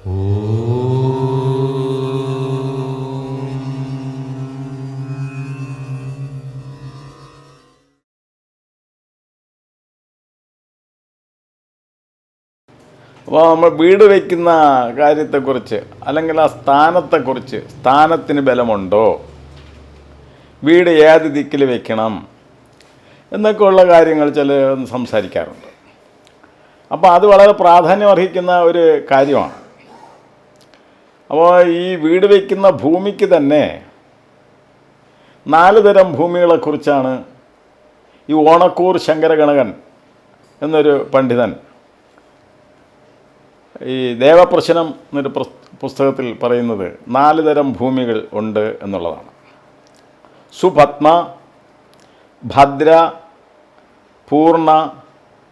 അപ്പോൾ നമ്മൾ വീട് വയ്ക്കുന്ന കാര്യത്തെക്കുറിച്ച് അല്ലെങ്കിൽ ആ സ്ഥാനത്തെക്കുറിച്ച് സ്ഥാനത്തിന് ബലമുണ്ടോ? വീട് ഏത് ദിക്കിൽ വെക്കണം? എന്നൊക്കെ ഉള്ള കാര്യങ്ങൾ ചില സംസാരിക്കാറുണ്ട്. അപ്പോൾ അത് വളരെ പ്രാധാന്യം അർഹിക്കുന്ന ഒരു കാര്യമാണ്. അപ്പോൾ ഈ വീട് വയ്ക്കുന്ന ഭൂമിക്ക് തന്നെ നാല് തരം ഭൂമികളെക്കുറിച്ചാണ് ഈ ഓണക്കൂർ ശങ്കരഗണകൻ എന്നൊരു പണ്ഡിതൻ ഈ ദേവപ്രശ്നം എന്നൊരു പുസ്തകത്തിൽ പറയുന്നത് നാല് തരം ഭൂമികൾ ഉണ്ട് എന്നുള്ളതാണ്. സുപത്മ ഭദ്ര പൂർണ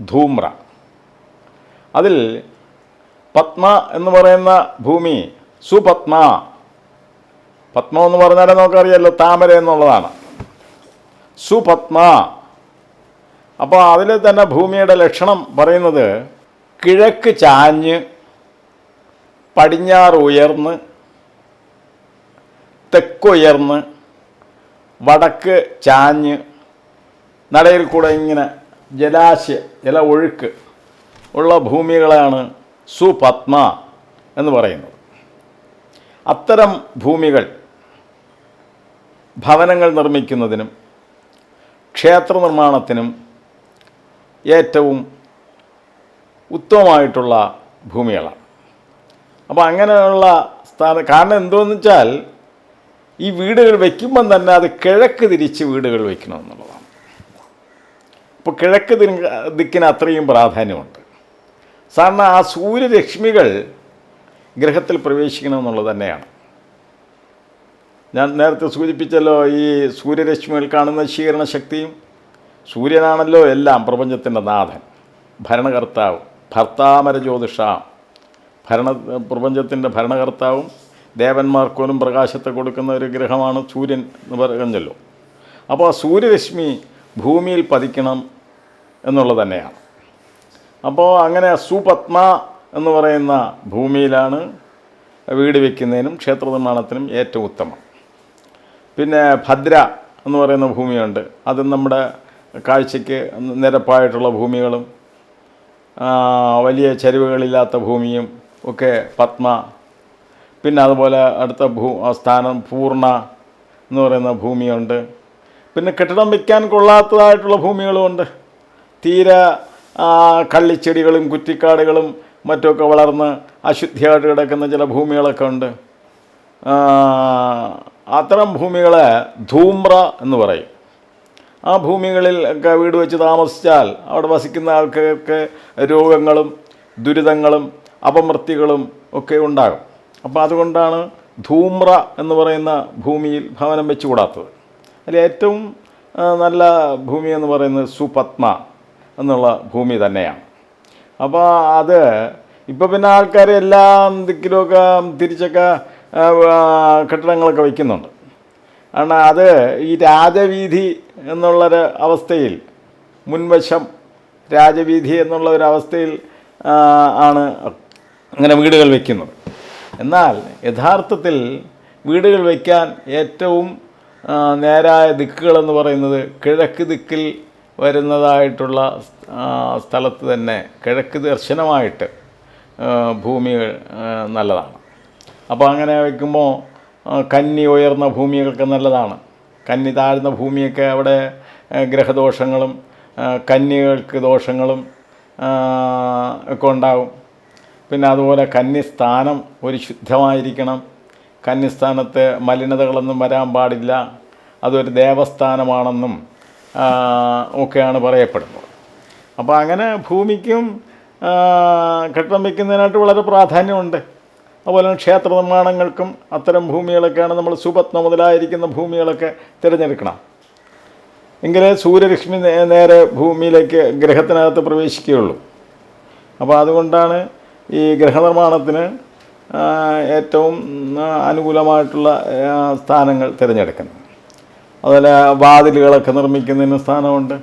ധൂമ്ര. അതിൽ പത്മ എന്ന് പറയുന്ന ഭൂമി സുപത്മ. പത്മ എന്ന് പറഞ്ഞാലേ നമുക്കറിയാലോ താമര എന്നുള്ളതാണ്. സുപത്മ. അപ്പോൾ അതിൽ തന്നെ ഭൂമിയുടെ ലക്ഷണം പറയുന്നത് കിഴക്ക് ചാഞ്ഞ് പടിഞ്ഞാറ് ഉയർന്ന് തെക്കുയർന്ന് വടക്ക് ചാഞ്ഞ് നടയിൽ കൂടെ ഇങ്ങനെ ജലാശയ ജല ഒഴുക്ക് ഉള്ള ഭൂമികളാണ് സുപത്മ എന്ന് പറയുന്നത്. അത്തരം ഭൂമികൾ ഭവനങ്ങൾ നിർമ്മിക്കുന്നതിനും ക്ഷേത്ര നിർമ്മാണത്തിനും ഏറ്റവും ഉത്തമമായിട്ടുള്ള ഭൂമികളാണ്. അപ്പോൾ അങ്ങനെയുള്ള സ്ഥാനം കാരണം എന്തോന്ന് വെച്ചാൽ ഈ വീടുകൾ വയ്ക്കുമ്പം തന്നെ അത് കിഴക്ക് തിരിച്ച് വീടുകൾ വയ്ക്കണം എന്നുള്ളതാണ്. അപ്പോൾ കിഴക്ക് ദിക്കിന് അത്രയും പ്രാധാന്യമുണ്ട്. സാറിന് ആ സൂര്യരശ്മികൾ ഗ്രഹത്തിൽ പ്രവേശിക്കണമെന്നുള്ളത് തന്നെയാണ്. ഞാൻ നേരത്തെ സൂചിപ്പിച്ചല്ലോ ഈ സൂര്യരശ്മികൾ കാണുന്ന ശീകരണ ശക്തിയും സൂര്യനാണല്ലോ എല്ലാം പ്രപഞ്ചത്തിന്റെ നാഥൻ. ഭരണകർത്താവ് ഭർത്താമര ജ്യോതിഷ ഭരണ പ്രപഞ്ചത്തിന്റെ ഭരണകർത്താവും ദേവന്മാർക്കോലും പ്രകാശത്തെ കൊടുക്കുന്ന ഒരു ഗ്രഹമാണ് സൂര്യൻ എന്ന് പറഞ്ഞല്ലോ. അപ്പോൾ ആ സൂര്യരശ്മി ഭൂമിയിൽ പതിക്കണം എന്നുള്ളത് തന്നെയാണ്. അപ്പോൾ അങ്ങനെ സുപത്മ എന്ന് പറയുന്ന ഭൂമിയിലാണ് വീട് വയ്ക്കുന്നതിനും ക്ഷേത്ര നിർമ്മാണത്തിനും ഏറ്റവും ഉത്തമം. പിന്നെ ഭദ്ര എന്ന് പറയുന്ന ഭൂമിയുണ്ട്. അത് നമ്മുടെ കാഴ്ചയ്ക്ക് നിരപ്പായിട്ടുള്ള ഭൂമികളും വലിയ ചരിവുകളില്ലാത്ത ഭൂമിയും ഒക്കെ പത്മ. പിന്നെ അതുപോലെ അടുത്ത ഭൂ സ്ഥാനം പൂർണ എന്ന് പറയുന്ന ഭൂമിയുണ്ട്. പിന്നെ കെട്ടിടം വയ്ക്കാൻ കൊള്ളാത്തതായിട്ടുള്ള ഭൂമികളുമുണ്ട് തീരെ കള്ളിച്ചെടികളും കുറ്റിക്കാടുകളും മറ്റുമൊക്കെ വളർന്ന് അശുദ്ധിയായിട്ട് കിടക്കുന്ന ചില ഭൂമികളൊക്കെ ഉണ്ട്. അത്തരം ഭൂമികളെ ധൂമ്ര എന്ന് പറയും. ആ ഭൂമികളിൽ ഒക്കെ വീട് വെച്ച് താമസിച്ചാൽ അവിടെ വസിക്കുന്ന ആൾക്കാർക്ക് രോഗങ്ങളും ദുരിതങ്ങളും അപമൃത്തികളും ഒക്കെ ഉണ്ടാകും. അപ്പോൾ അതുകൊണ്ടാണ് ധൂമ്ര എന്ന് പറയുന്ന ഭൂമിയിൽ ഭവനം വെച്ചുകൂടാത്തത്. അതിൽ ഏറ്റവും നല്ല ഭൂമി എന്ന് പറയുന്നത് സുപത്മ എന്നുള്ള ഭൂമി തന്നെയാണ്. അപ്പോൾ അത് ഇപ്പോൾ പിന്നെ ആൾക്കാർ എല്ലാം ദിക്കിലുമൊക്കെ തിരിച്ചൊക്കെ കെട്ടിടങ്ങളൊക്കെ വയ്ക്കുന്നുണ്ട് കാരണം അത് ഈ രാജവീഥി എന്നുള്ളൊരു അവസ്ഥയിൽ മുൻവശം രാജവീഥി എന്നുള്ള ഒരു അവസ്ഥയിൽ ആണ് അങ്ങനെ വീടുകൾ വയ്ക്കുന്നത് എന്നാൽ യഥാർത്ഥത്തിൽ വീടുകൾ വയ്ക്കാൻ ഏറ്റവും നേരായ ദിക്കുകളെന്ന് പറയുന്നത് കിഴക്ക് ദിക്കിൽ വരുന്നതായിട്ടുള്ള സ്ഥലത്ത് തന്നെ കിഴക്ക് ദർശനമായിട്ട് ഭൂമികൾ നല്ലതാണ്. അപ്പോൾ അങ്ങനെ വയ്ക്കുമ്പോൾ കന്നി ഉയർന്ന ഭൂമികൾക്ക് നല്ലതാണ്. കന്നി താഴ്ന്ന ഭൂമിയൊക്കെ അവിടെ ഗ്രഹദോഷങ്ങളും കന്നികൾക്ക് ദോഷങ്ങളും ഒക്കെ ഉണ്ടാകും പിന്നെ അതുപോലെ കന്യസ്ഥാനം ഒരു ശുദ്ധമായിരിക്കണം കന്നിസ്ഥാനത്ത് മലിനതകളൊന്നും വരാൻ പാടില്ല. അതൊരു ദേവസ്ഥാനമാണെന്നും ഒക്കെയാണ് പറയപ്പെടുന്നത്. അപ്പോൾ അങ്ങനെ ഭൂമിക്കും ആ, കെട്ടിടം വയ്ക്കുന്നതിനായിട്ട് വളരെ പ്രാധാന്യമുണ്ട്. അതുപോലെ തന്നെ ക്ഷേത്ര നിർമ്മാണങ്ങൾക്കും അത്തരം ഭൂമികളൊക്കെയാണ് നമ്മൾ സുപത്ന മുതലായിരിക്കുന്ന ഭൂമികളൊക്കെ തിരഞ്ഞെടുക്കണം. എങ്കിലേ സൂര്യരശ്മി നേരെ ഭൂമിയിലേക്ക് ഗ്രഹത്തിനകത്ത് പ്രവേശിക്കുകയുള്ളൂ. അപ്പോൾ അതുകൊണ്ടാണ് ഈ ഗ്രഹനിർമ്മാണത്തിന് ഏറ്റവും അനുകൂലമായിട്ടുള്ള സ്ഥാനങ്ങൾ തിരഞ്ഞെടുക്കുന്നത്. അതുപോലെ വാതിലുകളൊക്കെ നിർമ്മിക്കുന്നതിന് സ്ഥാനമുണ്ട്.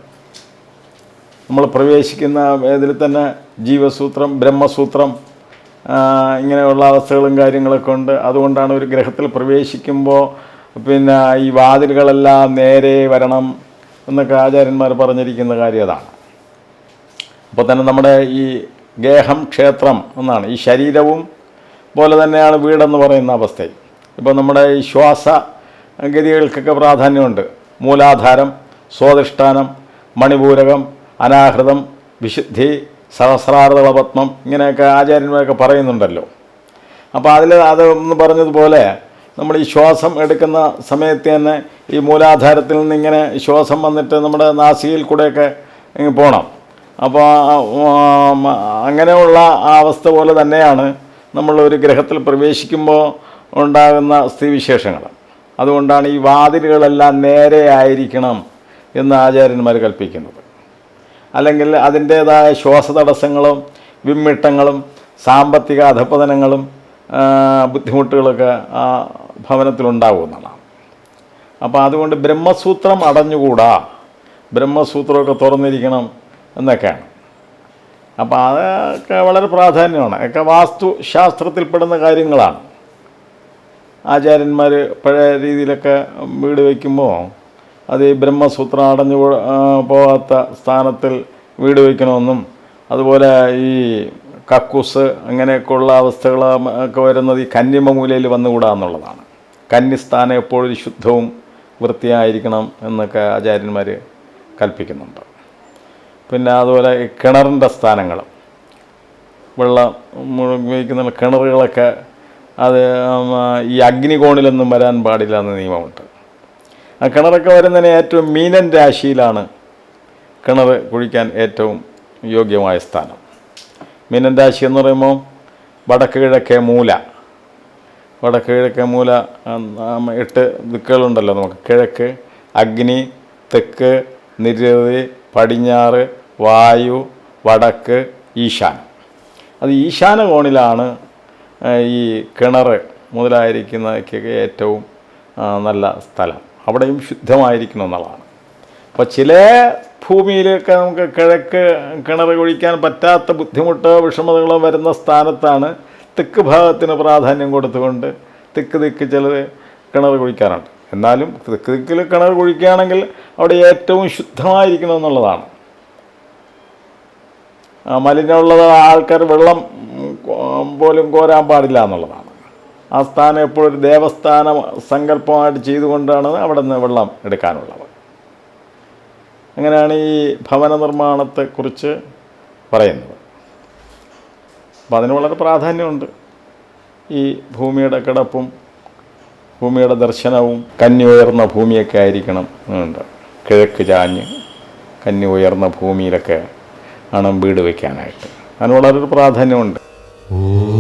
നമ്മൾ പ്രവേശിക്കുന്ന ഇതിൽ തന്നെ ജീവസൂത്രം ബ്രഹ്മസൂത്രം ഇങ്ങനെയുള്ള അവസ്ഥകളും കാര്യങ്ങളൊക്കെ ഉണ്ട്. അതുകൊണ്ടാണ് ഒരു ഗ്രഹത്തിൽ പ്രവേശിക്കുമ്പോൾ പിന്നെ ഈ വാതിലുകളെല്ലാം നേരെ വരണം എന്നൊക്കെ ആചാര്യന്മാർ പറഞ്ഞിരിക്കുന്ന കാര്യം അതാണ്. അപ്പോൾ തന്നെ നമ്മുടെ ഈ ഗേഹം ക്ഷേത്രം എന്നാണ്. ഈ ശരീരവും പോലെ തന്നെയാണ് വീടെന്ന് പറയുന്ന അവസ്ഥ ഇപ്പോൾ നമ്മുടെ ഈ ശ്വാസ ഗതികൾക്കൊക്കെ പ്രാധാന്യമുണ്ട്. മൂലാധാരം സ്വാധിഷ്ഠാനം മണിപൂരകം അനാഹൃതം വിശുദ്ധി സഹസ്രാർദളപത്മം ഇങ്ങനെയൊക്കെ ആചാര്യന്മാരൊക്കെ പറയുന്നുണ്ടല്ലോ. അപ്പോൾ അതിൽ അത് ഒന്ന് പറഞ്ഞതുപോലെ നമ്മൾ ഈ ശ്വാസം എടുക്കുന്ന സമയത്ത് തന്നെ ഈ മൂലാധാരത്തിൽ നിന്ന് ഇങ്ങനെ ശ്വാസം വന്നിട്ട് നമ്മുടെ നാസികയിൽ കൂടെയൊക്കെ പോകണം അപ്പോൾ അങ്ങനെയുള്ള ആ അവസ്ഥ പോലെ തന്നെയാണ് നമ്മൾ ഒരു ഗ്രഹത്തിൽ പ്രവേശിക്കുമ്പോൾ ഉണ്ടാകുന്ന സ്ഥിതിവിശേഷങ്ങൾ. അതുകൊണ്ടാണ് ഈ വാതിലുകളെല്ലാം നേരെ ആയിരിക്കണം എന്ന് ആചാര്യന്മാർ കൽപ്പിക്കുന്നത്. അല്ലെങ്കിൽ അതിന്റേതായ ശ്വാസതടസ്സങ്ങളും വിമ്മിട്ടങ്ങളും സാമ്പത്തിക അധപ്പതനങ്ങളും ബുദ്ധിമുട്ടുകളൊക്കെ ആ ഭവനത്തിലുണ്ടാകുമെന്നുള്ളതാണ് അപ്പോൾ അതുകൊണ്ട് ബ്രഹ്മസൂത്രം അടഞ്ഞുകൂടാ. ബ്രഹ്മസൂത്രമൊക്കെ തുറന്നിരിക്കണം എന്നൊക്കെയാണ്. അപ്പോൾ അതൊക്കെ വളരെ പ്രാധാന്യമാണ്. ഒക്കെ വാസ്തുശാസ്ത്രത്തിൽപ്പെടുന്ന കാര്യങ്ങളാണ്. ആചാര്യന്മാർ പഴയ രീതിയിലൊക്കെ വീട് വയ്ക്കുമ്പോൾ അത് ഈ ബ്രഹ്മസൂത്രം അടഞ്ഞു പോകാത്ത സ്ഥാനത്തിൽ വീട് വയ്ക്കണമെന്നും അതുപോലെ ഈ കക്കൂസ് അങ്ങനെയൊക്കെയുള്ള അവസ്ഥകൾ ഒക്കെ വരുന്നത് ഈ കന്യമ മൂലയിൽ വന്നുകൂടാ എന്നുള്ളതാണ്. കന്നിസ്ഥാനം എപ്പോഴും ശുദ്ധവും വൃത്തിയായിരിക്കണം എന്നൊക്കെ ആചാര്യന്മാർ കൽപ്പിക്കുന്നുണ്ട്. പിന്നെ അതുപോലെ ഈ കിണറിന്റെ സ്ഥാനങ്ങൾ വെള്ളം ഉപയോഗിക്കുന്ന കിണറുകളൊക്കെ അത് ഈ അഗ്നികോണിലൊന്നും വരാൻ പാടില്ല എന്ന നിയമമുണ്ട്. ആ കിണറൊക്കെ വരുന്നതിന് ഏറ്റവും മീനൻ രാശിയിലാണ് കിണർ കുഴിക്കാൻ ഏറ്റവും യോഗ്യമായ സ്ഥാനം. മീനൻ രാശി എന്ന് പറയുമ്പോൾ വടക്ക് കിഴക്കേ മൂല. വടക്ക് കിഴക്കേ മൂല എട്ട് ദിക്കുകളുണ്ടല്ലോ നമുക്ക്. കിഴക്ക് അഗ്നി തെക്ക് നിരതി പടിഞ്ഞാറ് വായു വടക്ക് ഈശാൻ. അത് ഈശാന കോണിലാണ് ഈ കിണർ മുതലായിരിക്കുന്നതൊക്കെ ഏറ്റവും നല്ല സ്ഥലം. അവിടെയും ശുദ്ധമായിരിക്കണം എന്നുള്ളതാണ് അപ്പോൾ ചില ഭൂമിയിലൊക്കെ നമുക്ക് കിഴക്ക് കിണർ കുഴിക്കാൻ പറ്റാത്ത ബുദ്ധിമുട്ടോ വിഷമതകളോ വരുന്ന സ്ഥാനത്താണ് തെക്ക് ഭാഗത്തിന് പ്രാധാന്യം കൊടുത്തുകൊണ്ട് തെക്ക് ദിക്ക് ചിലർ കിണർ കുഴിക്കാറുണ്ട്. എന്നാലും തെക്ക് ദിക്കിൽ കിണർ കുഴിക്കുകയാണെങ്കിൽ അവിടെ ഏറ്റവും ശുദ്ധമായിരിക്കണം എന്നുള്ളതാണ്. ആ, മലിനമുള്ളത് ആൾക്കാർ വെള്ളം പോലും കോരാൻ പാടില്ല എന്നുള്ളതാണ്. ആ സ്ഥാനം എപ്പോഴും ദേവസ്ഥാന സങ്കല്പമായിട്ട് ചെയ്തുകൊണ്ടാണ് അവിടെ നിന്ന് വെള്ളം എടുക്കാനുള്ളത്. അങ്ങനെയാണ് ഈ ഭവന നിർമ്മാണത്തെക്കുറിച്ച് പറയുന്നത്. അപ്പം അതിന് വളരെ പ്രാധാന്യമുണ്ട്. ഈ ഭൂമിയുടെ കിടപ്പും ഭൂമിയുടെ ദർശനവും കന്നി ഉയർന്ന ഭൂമിയൊക്കെ ആയിരിക്കണം എന്നുണ്ട്. കിഴക്ക് ചാഞ്ഞ് കന്നി ഉയർന്ന ഭൂമിയിലൊക്കെ ആണ് വീട് വയ്ക്കാനായിട്ട്. അതിന് വളരെ പ്രാധാന്യമുണ്ട്. Oh.